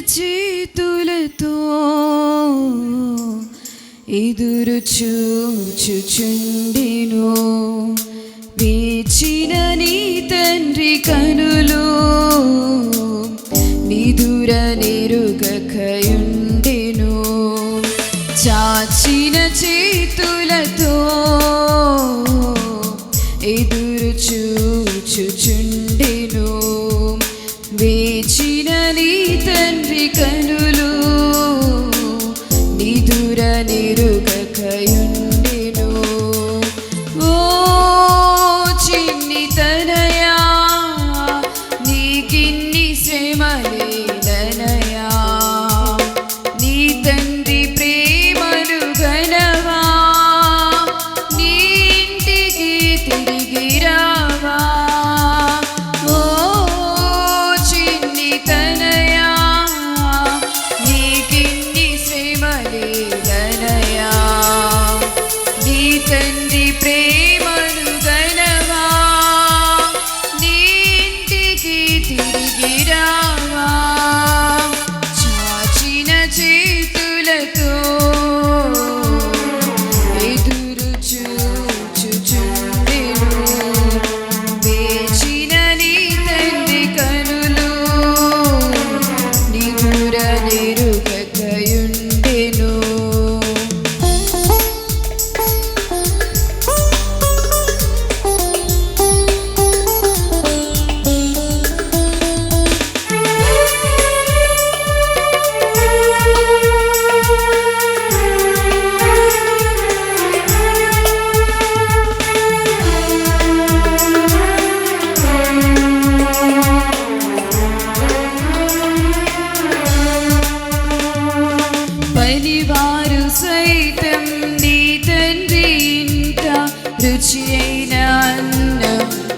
చేతులతో ఎదురు చూచుచుండిను. వేచిన నీ తండ్రి కనులు నిదుర నిరుగకయుండెను. చాచిన చే തീർച്ചയായും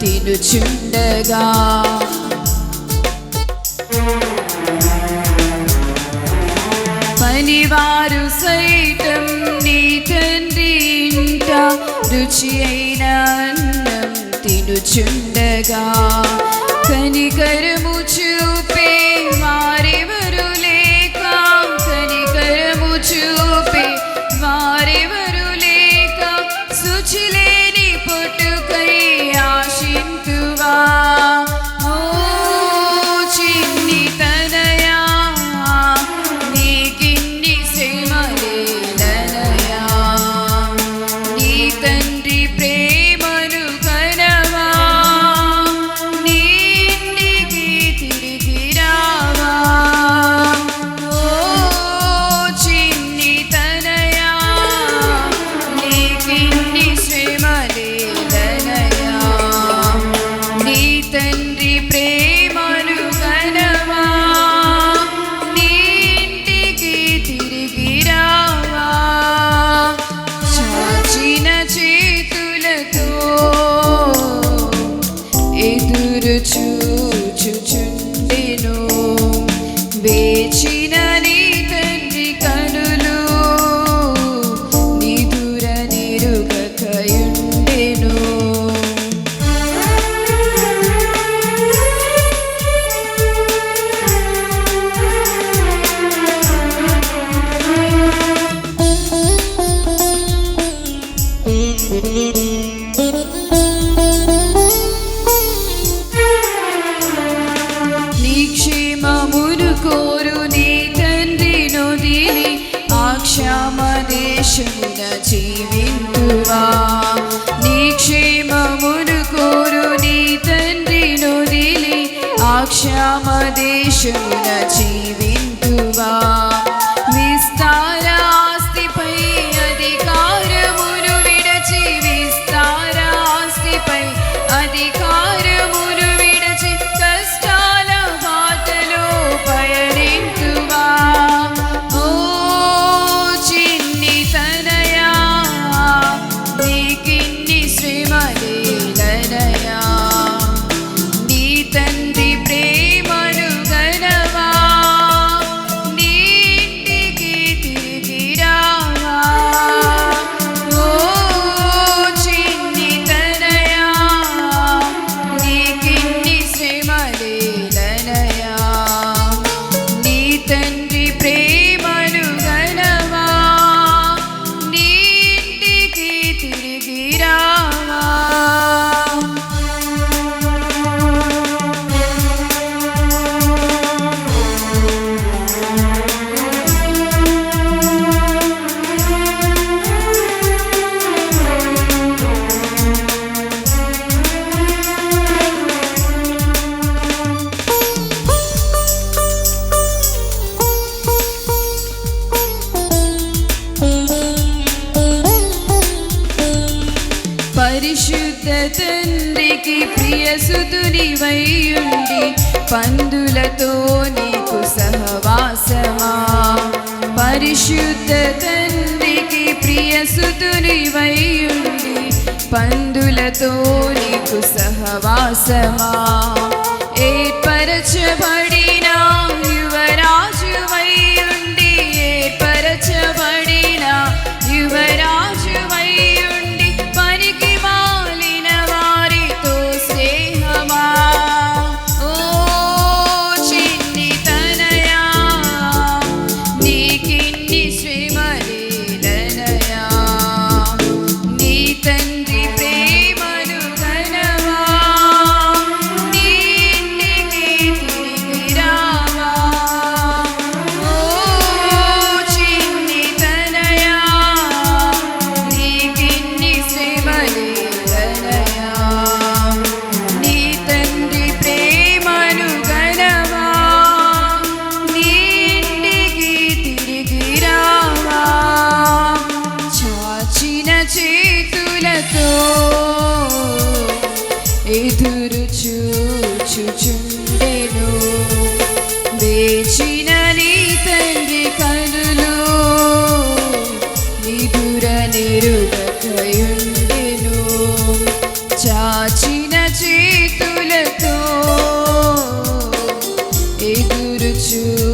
തിരുച്ചുണ്ടക പനിവാരു സൈതം നീ കണ്ടിട്ട തിരുച്ചുണ്ടക കനികരമു ചൂപ്പേ மனதிலே నిలిచిన జీవింతువా నీ క్షేమమును కోరు నీ తండ్రిను దిలి ఆక్షామ దేశమున జీ సుతునివైయుండి పందులతో నీకు సహవాసమా? పరిశుద్ధ తండ్రికి ప్రియసుతునివైయుండి పందులతో నీకు సహవాసమా? Hey, do the two.